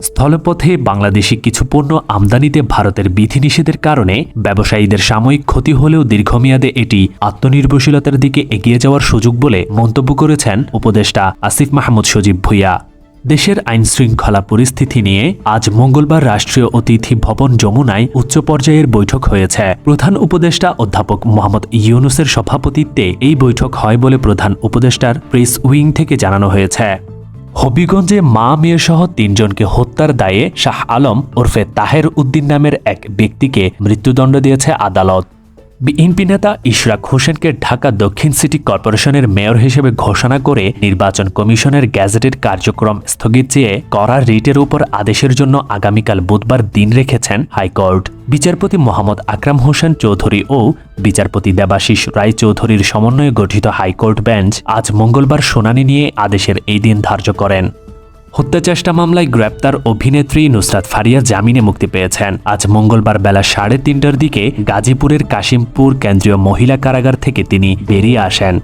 স্থলপথে বাংলাদেশি কিছু পণ্য আমদানিতে ভারতের বিধিনিষেধের কারণে ব্যবসায়ীদের সাময়িক ক্ষতি হলেও দীর্ঘমেয়াদে এটি আত্মনির্ভরশীলতার দিকে এগিয়ে যাওয়ার সুযোগ বলে মন্তব্য করেছেন উপদেষ্টা আসিফ মাহমুদ সজীব ভুইয়া। দেশের আইন শৃঙ্খলা পরিস্থিতি নিয়ে আজ মঙ্গলবার রাষ্ট্রীয় অতিথি ভবন যমুনায় উচ্চ পর্যায়ের বৈঠক হয়েছে। প্রধান উপদেষ্টা অধ্যাপক মোহাম্মদ ইউনুসের সভাপতিত্বে এই বৈঠক হয় বলে প্রধান উপদেষ্টার প্রেস উইং থেকে জানানো হয়েছে। হবিগঞ্জে মা, মেয়ে সহ তিনজনকে হত্যার দায়ে শাহ আলম ওরফে তাহের উদ্দিন নামের এক ব্যক্তিকে মৃত্যুদণ্ড দিয়েছে আদালত। বিএনপি নেতা ইশরাক হোসেনকে ঢাকা দক্ষিণ সিটি কর্পোরেশনের মেয়র হিসেবে ঘোষণা করে নির্বাচন কমিশনের গ্যাজেটের কার্যক্রম স্থগিত চেয়ে করা রিটের উপর আদেশের জন্য আগামীকাল বুধবার দিন রেখেছেন হাইকোর্ট। বিচারপতি মোহাম্মদ আকরাম হোসেন চৌধুরী ও বিচারপতি দেবাশিস রায় চৌধুরীর সমন্বয়ে গঠিত হাইকোর্ট বেঞ্চ আজ মঙ্গলবার শুনানি নিয়ে আদেশের এই দিন ধার্য করেন। হত্যাচেষ্টা মামলায় গ্রেপ্তার অভিনেত্রী নুসরাত ফারিয়া জামিনে মুক্তি পেয়েছেন। আজ মঙ্গলবার বেলা সাড়ে তিনটার দিকে গাজীপুরের কাশিমপুর কেন্দ্রীয় মহিলা কারাগার থেকে তিনি বেরিয়ে আসেন।